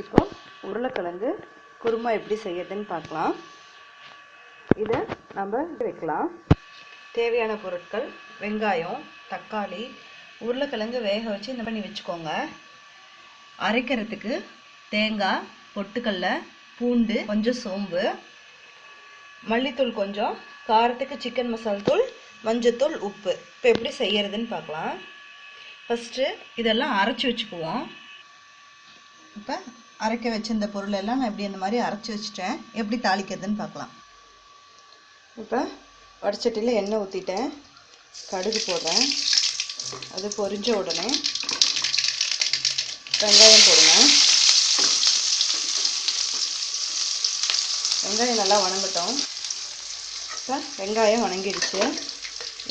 இப்போ உருளைக்கிழங்கு குருமா எப்படி செய்யறதுன்னு பார்க்கலாம். இதை நம்ம வைக்கலாம். தேவையான பொருட்கள் வெங்காயம் தக்காளி உருளைக்கிழங்கு வேக வச்சு இந்த பண்ணி வச்சுக்கோங்க. அரைக்கிறதுக்கு தேங்காய் பொட்டுக்கல்ல பூண்டு கொஞ்சம் சோம்பு மல்லித்தூள் கொஞ்சம் காரத்துக்கு சிக்கன் மசால் தூள் மஞ்சத்தூள் உப்பு. இப்போ எப்படி செய்யறதுன்னு பார்க்கலாம். ஃபஸ்ட்டு இதெல்லாம் அரைச்சி வச்சுக்குவோம். இப்போ அரைக்க வச்சிருந்த பொருள் எல்லாம் நான் இப்படி இந்த மாதிரி அரைச்சி வச்சுட்டேன். எப்படி தாளிக்கிறதுன்னு பார்க்கலாம். இப்போ வடச்சட்டியில் எண்ணெய் ஊற்றிட்டேன் கடுகு போடுறேன். அது பொரிஞ்ச உடனே வெங்காயம் போடுங்க வெங்காயம் நல்லா வணங்கட்டும். இப்போ வெங்காயம் வணங்கிடுச்சு.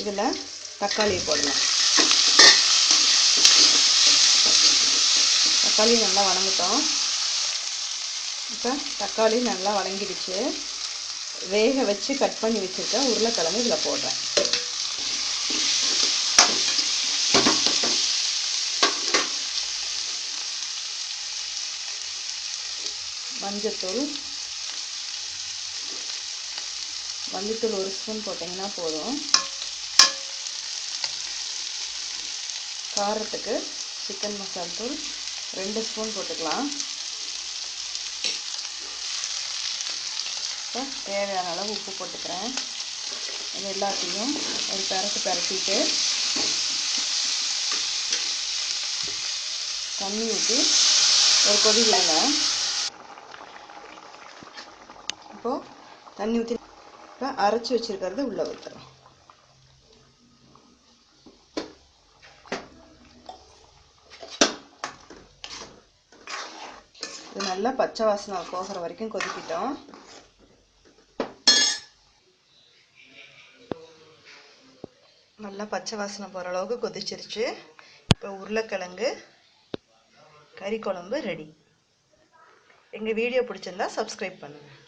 இதில் தக்காளியை போடலாம். தக்காளி நல்லா வணங்கட்டும். இப்போ தக்காளி நல்லா வணங்கிடுச்சு வேக வச்சு கட் பண்ணி வச்சுருக்கேன் உருளைக்கிழங்கு இதில் போடுறேன். மஞ்சத்தூள். மஞ்சத்தூள் ஒரு ஸ்பூன் போட்டிங்கன்னா போதும். காரத்துக்கு சிக்கன் மசால் தூள் ரெண்டு ஸ்பூன் போட்டுக்கலாம். இப்போ தேவையான அளவு உப்பு போட்டுக்கிறேன். இது எல்லாத்தையும் ஒரு பரட்டு பரட்டிட்டு தண்ணி ஊற்றி ஒரு கொதி விடுங்க. இப்போது தண்ணி ஊற்றி இப்போ அரைச்சி வச்சுருக்கிறது உள்ளே ஊற்றுறோம் இது நல்லா பச்சை வாசனை போகிற வரைக்கும் கொதிக்கிட்டோம். நல்லா பச்சை வாசனை போகிற அளவுக்கு கொதிச்சிருச்சு. இப்போ உருளைக்கிழங்கு கறி குழம்பு ரெடி எங்கள் வீடியோ பிடிச்சிருந்தா சப்ஸ்கிரைப் பண்ணுங்கள்